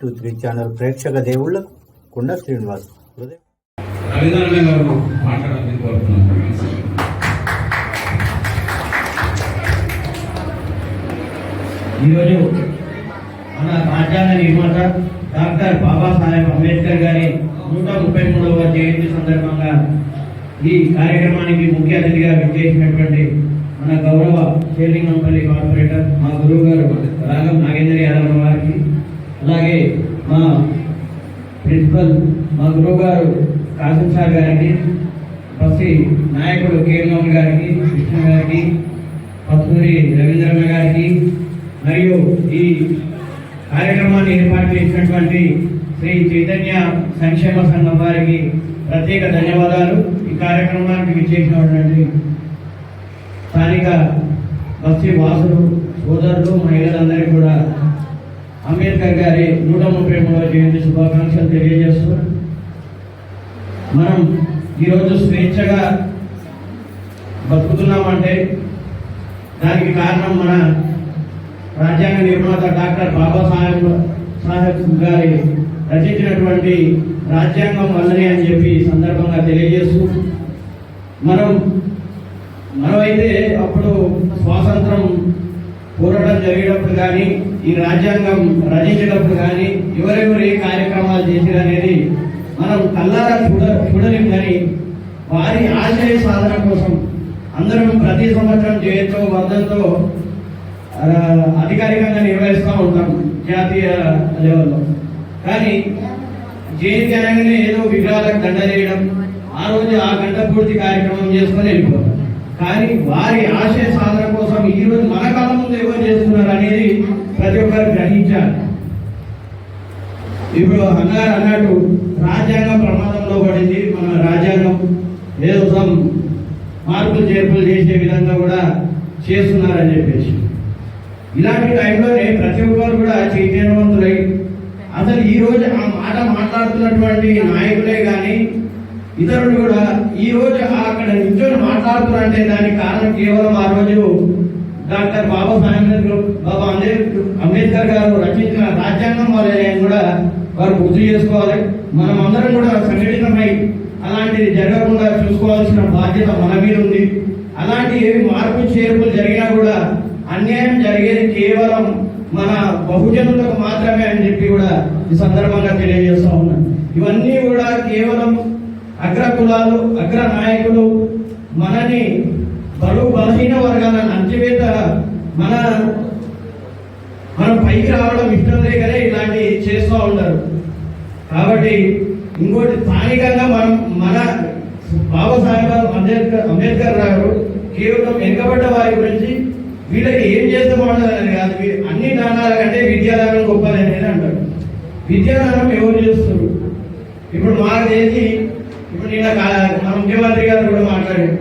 Two three channel ప్రేక్షక దేవుళ్ళకు కొండ శ్రీనివాస్ ఈరోజు మన రాజ్యాంగ నిర్మాత డాక్టర్ బాబాసాహెబ్ అంబేద్కర్ గారి నూట ముప్పై మూడవ జయంతి సందర్భంగా ఈ కార్యక్రమానికి ముఖ్య అతిథిగా విచ్చేసినటువంటి మన గౌరవ షేర్లింగంపల్లి కార్పొరేటర్ మా గురువు గారు రాగం నాగేంద్ర యాదవ్ గారికి అలాగే మా ప్రిన్సిపల్ మా గురువు గారు కాసం సార్ గారికి బస్సి నాయకుడు కేఎల్మోహన్ గారికి కృష్ణ గారికి పత్తూరి రవీంద్రన్న గారికి మరియు ఈ కార్యక్రమాన్ని ఏర్పాటు చేసినటువంటి శ్రీ చైతన్య సంక్షేమ సంఘం వారికి ప్రత్యేక ధన్యవాదాలు. ఈ కార్యక్రమానికి విచ్చేసినటువంటి స్థానిక బస్సి వాసులు సోదరులు మహిళలందరికీ కూడా అంబేద్కర్ గారి నూట ముప్పై మూడవ జయంతి శుభాకాంక్షలు తెలియజేస్తూ మనం ఈరోజు స్వేచ్ఛగా బతుకుతున్నామంటే దానికి కారణం మన రాజ్యాంగ నిర్మాత డాక్టర్ బాబాసాహెబ్ సాహెబ్ గారి రచించినటువంటి రాజ్యాంగం వల్లనే అని చెప్పి సందర్భంగా తెలియజేస్తూ మనం మనమైతే అప్పుడు స్వాతంత్రం పోరాటం జరిగేటప్పుడు కానీ ఈ రాజ్యాంగం రచించేటప్పుడు కానీ ఎవరెవరు ఏ కార్యక్రమాలు చేశారు అనేది మనం కల్లారా చూడ చూడలేం కానీ వారి ఆశయ సాధన కోసం అందరం ప్రతి సంవత్సరం జయంతో వందంతో అధికారికంగా నిర్వహిస్తూ ఉంటాం జాతీయ లెవెల్లో. కానీ జయంతి అనగానే ఏదో విగ్రహాలకు దండ చేయడం ఆ రోజు ఆ గంట పూర్తి కార్యక్రమం చేసుకొని వెళ్ళిపోతాం. కానీ వారి ఆశయ సాధన కోసం ఈ రోజు మన కాలం ముందు చేస్తున్నారు అనేది ప్రతి ఒక్కరు గ్రహించాలి. ఇప్పుడు అన్నారు అన్నట్టు రాజ్యాంగం ప్రమాదంలో పడింది మన రాజ్యాంగం. ఏదో మార్పులు చేర్పులు చేసే విధంగా కూడా చేస్తున్నారని చెప్పేసి. ఇలాంటి టైంలోనే ప్రతి ఒక్కరు కూడా చైతన్యవంతులై అసలు ఈ రోజు ఆ మాట మాట్లాడుతున్నటువంటి నాయకులే కానీ ఇతరులు కూడా ఈ రోజు అక్కడ నిల్చొని మాట్లాడుతున్నారంటే దానికి కారణం కేవలం ఆ రోజు డాక్టర్ బాబాసాహెబ్ బాబా అంబేద్కర్ అంబేద్కర్ గారు రచించిన రాజ్యాంగం వల్లనే అని కూడా వారు గుర్తు చేసుకోవాలి. మనం అందరం కూడా సంఘటితమై అలాంటిది జరగకుండా చూసుకోవాల్సిన బాధ్యత మన మీద ఉంది. అలాంటి ఏవి మార్పు చేర్పులు జరిగినా కూడా అన్యాయం జరిగేది కేవలం మన బహుజనులకు మాత్రమే అని చెప్పి కూడా ఈ సందర్భంగా తెలియజేస్తా ఉన్నాను ఇవన్నీ కూడా కేవలం అగ్ర కులాలు అగ్ర నాయకులు మనని బలు బలహీన వర్గాలను మన మనం పైకి రావడం ఇష్టం లేకనే ఇలాంటి చేస్తూ ఉంటారు. కాబట్టి ఇంకోటి స్థానికంగా మనం మన బాబాసాహెబ్ అంబేద్కర్ అంబేద్కర్ గారు కేవలం వెనుకబడ్డ వారి గురించి వీళ్ళకి ఏం చేస్తే బాగుంటుందని కాదు. అన్ని దానాల కంటే విద్యాదానం గొప్పదని అనేది అంటారు. విద్యాదానం ఎవరు చేస్తారు? ఇప్పుడు మాకు చేసి ఇప్పుడు నిన్న మన ముఖ్యమంత్రి గారు కూడా మాట్లాడారు.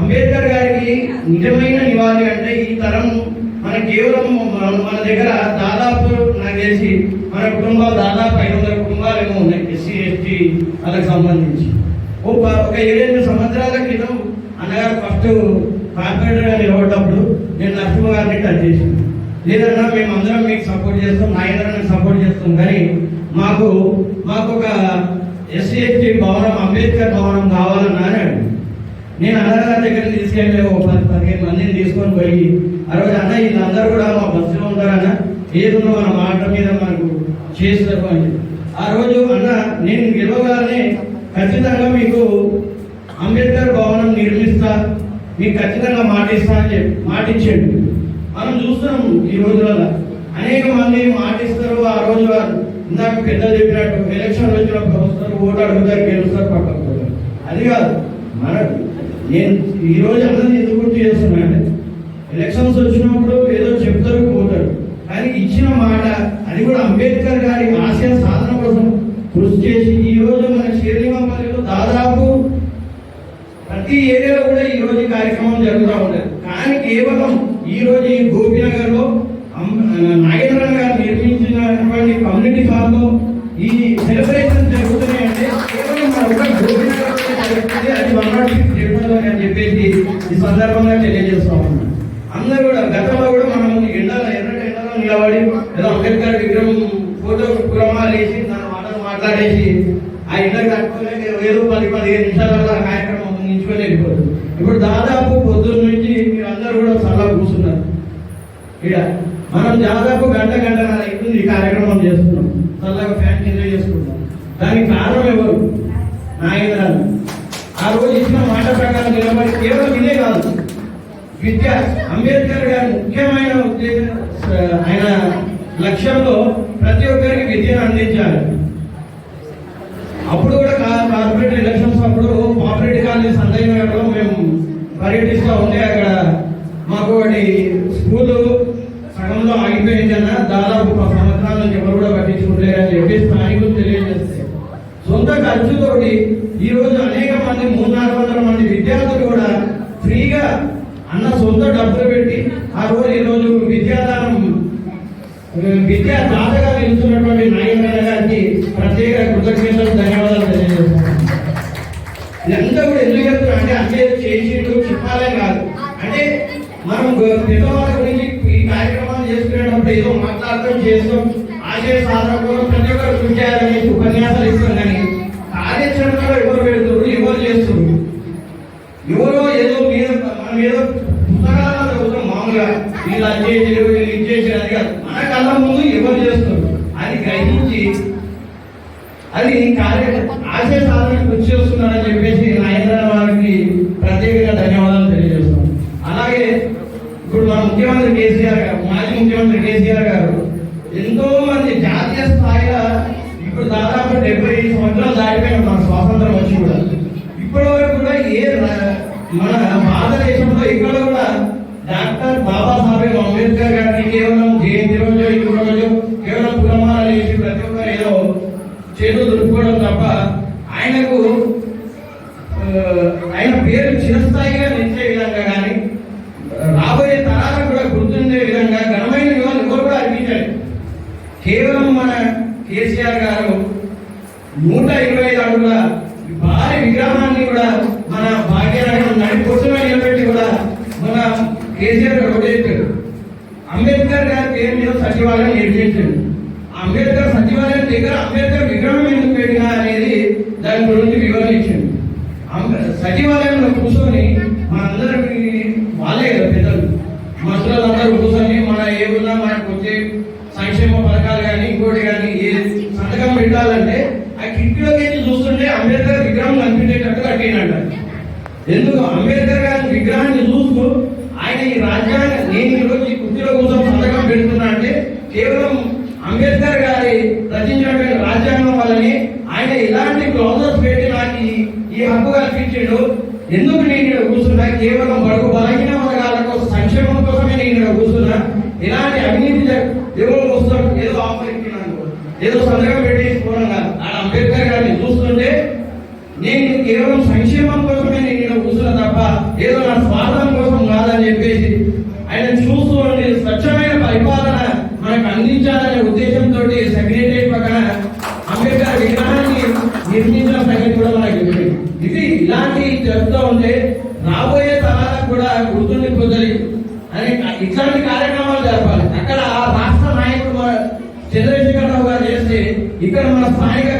అంబేద్కర్ గారికి నిజమైన నివాళి అంటే ఈ తరం కేవలం మన మన దగ్గర దాదాపు నాకు తెలిసి మన కుటుంబాలు దాదాపు ఐదు వందల కుటుంబాలు ఏమో ఉన్నాయి ఎస్సీ ఎస్టీ వాళ్ళకి సంబంధించి. ఓ ఒక ఏడెనిమిది సంవత్సరాల క్రితం అన్నగారు ఫస్ట్ కార్పొరేటర్గా నిలబడ్డప్పుడు నేను నరసింహ గారిని టచ్ చేసింది లేదన్నా మేము అందరం మీకు సపోర్ట్ చేస్తాం నాయకులను సపోర్ట్ చేస్తాం కానీ మాకు మాకు ఒక ఎస్సీ ఎస్టీ భవనం అంబేద్కర్ భవనం కావాలన్నా అని నేను అన్నగారి దగ్గర తీసుకెళ్ళి ఒక పది పదిహేను మందిని తీసుకొని పోయి ఆ రోజు అన్న వీళ్ళందరూ కూడా మా బస్సులో ఉంటారన్న ఏదో మన మాట మీద మనకు చేస్తారు అని చెప్పి. ఆ రోజు అన్న నేను గెలవగానే ఖచ్చితంగా మీకు అంబేద్కర్ భవనం నిర్మిస్తా మీకు ఖచ్చితంగా మాటిస్తా అని చెప్పి మాటించండి మనం చూస్తున్నాం ఈ రోజులలో. అనేక మంది మాటిస్తారు ఆ రోజు ఇందాక పెద్దలు చెప్పినట్టు ఎలక్షన్ వచ్చినప్పుడు వస్తారు ఓటు అడుగుతారు గెలుస్తారు పక్కకు అది కాదు. మనకు నేను ఈ రోజు అన్నది ఎందుకు గుర్తు చేస్తున్నానంటే ఎలక్షన్స్ వచ్చినప్పుడు ఏదో చెప్తారు పోతారు. కానీ ఇచ్చిన మాట అది కూడా అంబేద్కర్ గారి ఆశయ సాధన కోసం కృషి చేసి ఈ రోజు మన శ్రీలింగంపల్లిలో దాదాపు ప్రతి ఏరియాలో కూడా ఈ రోజు కార్యక్రమం జరుగుతూ ఉండేది కానీ కేవలం ఈ రోజు ఈ గోపినగర్లో నాగేంద్రరావు గారు నిర్మించినటువంటి కమ్యూనిటీ హాల్లో ఈ సెలబ్రేషన్ జరుగుతున్నాయంటే కేవలం మన గోపినగర్ అని చెప్పేసి ఈ సందర్భంగా తెలియజేస్తా ఉన్నాను అందరూ కూడా గతంలో కూడా మనం ఎండలో ఎండలో నిలబడి ఏదో అంబేద్కర్ విగ్రహం ఫోటో కురమాలు వేసి దాని మాటలు మాట్లాడేసి ఆ ఎండకు తట్టుకోలేక ఏదో రూపాయలు పదిహేను నిమిషాల కార్యక్రమం ముందుకొని ఇప్పుడు దాదాపు పొద్దున్న నుంచి మీరు అందరూ కూడా చల్లగా కూర్చున్నారు ఇక మనం దాదాపు గంట గంట అవుతుంది ఈ కార్యక్రమం చేస్తున్నాం. చల్లగా ఫ్యాన్ ఎంజాయ్ చేసుకుంటాం. దానికి కారణం ఎవరు? నాగేంద్రాలు ఆ రోజు ఇచ్చిన మాట ప్రకారం నిలబడి కేవలం ఇదే కాదు. విద్య అంబేద్కర్ గారి ముఖ్యమైన ఉద్దేశం ఆయన లక్ష్యంలో ప్రతి ఒక్కరికి విద్యను అందించాలి. అప్పుడు కూడా కా- కార్పొరేట్ ఎలక్షన్స్ అప్పుడు కోఆపరేటివ్ కాలనీ సందర్భంలో మేము పర్యటిస్తూ ఉంటే అక్కడ మాకు ఒకటి స్కూల్ సగంలో ఆగిపోయింది అన్న దాదాపు పది సంవత్సరాల నుంచి ఎవరు కూడా పట్టించుకుంటారని చెప్పి స్థానికులు తెలియజేస్తే సొంత ఖర్చుతోటి ఈ రోజు అనేక మూడు నాలుగు వందల మంది విద్యార్థులు కూడా ఫ్రీగా అన్న సొంత డబ్బులు పెట్టి ఆ రోజు ఈ రోజు విద్యాదానం విద్యా దాతగా నిలుస్తున్నటువంటి నాయకుల గారికి ప్రత్యేక కృతజ్ఞతలు ధన్యవాదాలు తెలియజేస్తున్నాను. ఇదంతా కూడా ఎందుకు చెప్తున్నా అంటే అంటే చేసిండు చెప్పాలే కాదు. అంటే మనం పెద్దవాళ్ళ గురించి ఈ కార్యక్రమాలు చేసుకునేటప్పుడు ఏదో మాట్లాడటం చేస్తాం. ఆశయ సాధన కోసం ప్రతి ఒక్కరు కృషి చేయాలని ఉపన్యాసాలు ఇస్తాం కానీ కార్యాచరణలో ఎవరు పెడుతున్నారు? ఎవరు చేస్తున్నారు? ఎవరో ఏదో మీద మనం ఏదో పుస్తకాలలో మామూలుగా వీళ్ళు అది చేసారు వీళ్ళు ఇది చేసారు అది కాదు. మన కళ్ళ ముందు ఎవరు చేస్తున్నారు? అది గ్రహించి అది కార్య ఆశయ సాధనకు కృషి చేస్తున్నారని చెప్పేసి నాయన వారికి ప్రత్యేకంగా ధన్యవాదాలు తెలియజేస్తున్నాం అలాగే ఇప్పుడు మన ముఖ్యమంత్రి కేసీఆర్ గారు మాజీ ముఖ్యమంత్రి కేసీఆర్ గారు ఎంతో మంది జాతీయ స్థాయిలో ఇప్పుడు దాదాపు డెబ్బై సంవత్సరాలు దాటిపోయిన మన స్వాతంత్రం వచ్చి కూడా ఇప్పటి వరకు కూడా ఏ మన భారతదేశంలో ఇక్కడ కూడా డాక్టర్ బాబాసాహెబ్ అంబేద్కర్ గారిని కేవలం జయంతి రోజు ఈ రోజు కేవలం పురమాణాలు చేసి ప్రతి ఒక్కరు ఏదో చేతులు దులుపుకోవడం తప్ప ఆయనకు ఆ, ఆయన పేరు చిరస్థాయిగా నిలిచే విధంగా కానీ రాబోయే తరాలకు కూడా గుర్తుండే విధంగా ఘనమైన వివరాలు ఎవరు కూడా అర్పించారు కేవలం మన కేసీఆర్ గారు నూట ఇరవై ఐదు అడుగుల భారీ విగ్రహాన్ని కూడా మన భాగ్యనగరం నడి కోసమే నిలబెట్టి కూడా మన కేసీఆర్ గారు ఒకటి చెప్పారు. అంబేద్కర్ గారి పేరు మీద సచివాలయం నిర్మించాడు అంబేద్కర్ సచివాలయం దగ్గర అంబేద్కర్ విగ్రహం ఎందుకు పెట్టినా అనేది దాని గురించి వివరణ ఇచ్చింది సచివాలయంలో కూర్చొని మనందరికి వాళ్ళే కదా పెద్దలు. మనుషులందరూ కూర్చొని మన ఏమున్నా మన వచ్చే సంక్షేమ పథకాలు కానీ ఇంకోటి కానీ ఏ సంతకం పెట్టాలంటే ఆ కిటికీలోకి వెళ్ళి చూస్తుంటే అంబేద్కర్ విగ్రహం కనిపించేటట్టు కట్టినట్ట ఎందుకు? అంబేద్కర్ గారి విగ్రహాన్ని చూస్తూ ఆయన ఈ రాజ్యాంగ నేను ఈరోజు ఈ కుర్చీలో కోసం సంతకం పెడుతున్నా అంటే కేవలం అంబేద్కర్ గారి రచించినటువంటి రాజ్యాంగం వల్లనే ఆయన ఇలాంటి క్లౌజర్స్ పెట్టి నాకు ఈ- హక్కు కల్పించాడు. ఎందుకు నేను ఇక్కడ కూర్చున్నా? కేవలం బడుగు బలహీన వర్గాల కోసం సంక్షేమం కోసమే నేను ఇక్కడ కూర్చున్నా. ఇలాంటి అవినీతి జ- ఏదో ఏదో ఆఫర్ ఇచ్చినాను ఏదో సంతకం పెట్టేసి పోవడం కాదు ఆడ అంబేద్కర్ గారిని చూస్తుంటే నేను కేవలం సంక్షేమం కోసమే నేను ఇక్కడ కూర్చున్నా తప్ప ఏదో నా స్వార్థం కోసం కాదని చెప్పేసి ఆయన చూస్తూ ఉండి స్వచ్ఛమైన పరిపాలన నిర్మించాలనే ఉద్దేశంతో సెక్రటరియట్ పక్కన అంబేద్కర్ విగ్రహాన్ని నిర్మించిన సంగతి కూడా మనకు ఇది ఇలాంటి చెప్తూ ఉంటే రాబోయే తరాలకు కూడా గుర్తుండి పొందలి అని ఇట్లాంటి కార్యక్రమాలు జరపాలి. అక్కడ ఆ రాష్ట్ర నాయకుడు మన చంద్రశేఖరరావు గారు చేస్తే ఇక్కడ మన స్థానిక